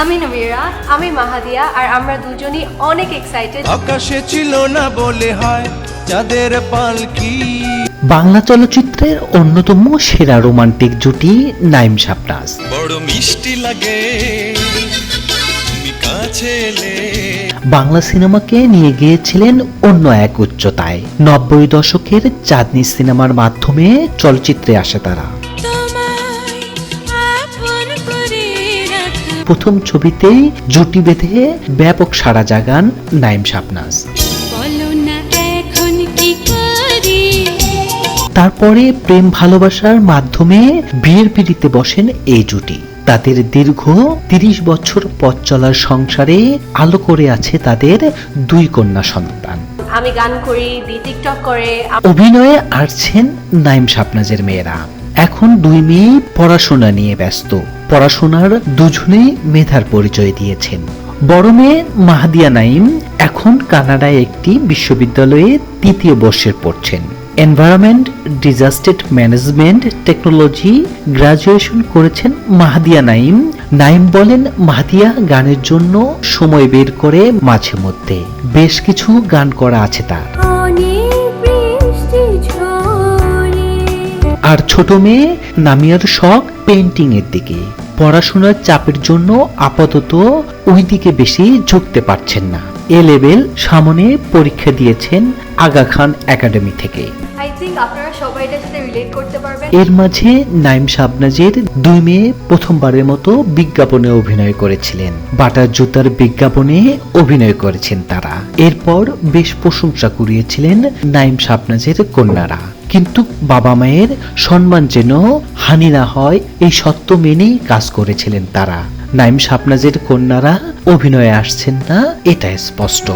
আমি নমিরা আমি মাহাদিয়া আর আমরা দুজনই অনেক এক্সাইটেড আকাশে ছিল না বলে হয় যাদের পালকি বাংলা চলচ্চিত্রের অন্যতম সেরা রোমান্টিক জুটি নাইম শাবনাজ বড় মিষ্টি লাগে তুমি কাছে এলে। বাংলা সিনেমাকে নিয়ে গিয়েছিলেন অন্য এক উচ্চতায়। নব্বই দশকের চাঁদনি সিনেমার মাধ্যমে চলচ্চিত্রে আসে তারা। প্রথম ছবিতেই জুটি বেঁধে ব্যাপক সাড়া জাগান নাইম শাবনাজ। তারপরে প্রেম ভালোবাসার মাধ্যমে বিয়ের পিড়িতে বসেন এই জুটি। তাদের দীর্ঘ তিরিশ বছর পথ চলার সংসারে আলো করে আছে তাদের দুই কন্যা সন্তান। আমি গান করি টিকটক করে অভিনয়ে আসছেন নাইম শাবনাজের মেয়েরা। এখন দুই মেয়ে পড়াশোনা নিয়ে ব্যস্ত। পড়াশোনার দুজনেই মেধার পরিচয় দিয়েছেন। বড় মেয়ে মাহাদিয়া নাইম এখন কানাডায় একটি বিশ্ববিদ্যালয়ে তৃতীয় বর্ষের পড়ছেন। Environment disaster management technology graduation করেছেন মাহাদিয়া নাইম নাইম বলেন, মাহাদিয়া গানের জন্য সময় বের করে মাঝে মধ্যে। বেশ কিছু গান করা আছে তার। আর ছোট মেয়ে নামিয়ার শখ পেন্টিং এর দিকে। পড়াশোনার চাপের জন্য আপাতত ওই দিকে বেশি ঝুঁকতে পারছেন না। এ লেভেল সামনে পরীক্ষা দিয়েছেন আগা খান একাডেমি থেকে। এর মাঝে নাইম শাবনাজের দুই মেয়ে প্রথমবারের মতো বিজ্ঞাপনে অভিনয় করেছিলেন। বাটার জুতার বিজ্ঞাপনে অভিনয় করেছেন তারা। এরপর বেশ প্রশংসা কুড়িয়েছিলেন নাইম শাবনাজের কন্যারা। কিন্তু বাবা মায়ের সম্মান যেন হানি না হয়, এই সত্য মেনেই কাজ করেছিলেন তারা। নাইম শাবনাজের কন্যারা অভিনয়ে আসছেন না এটা স্পষ্ট।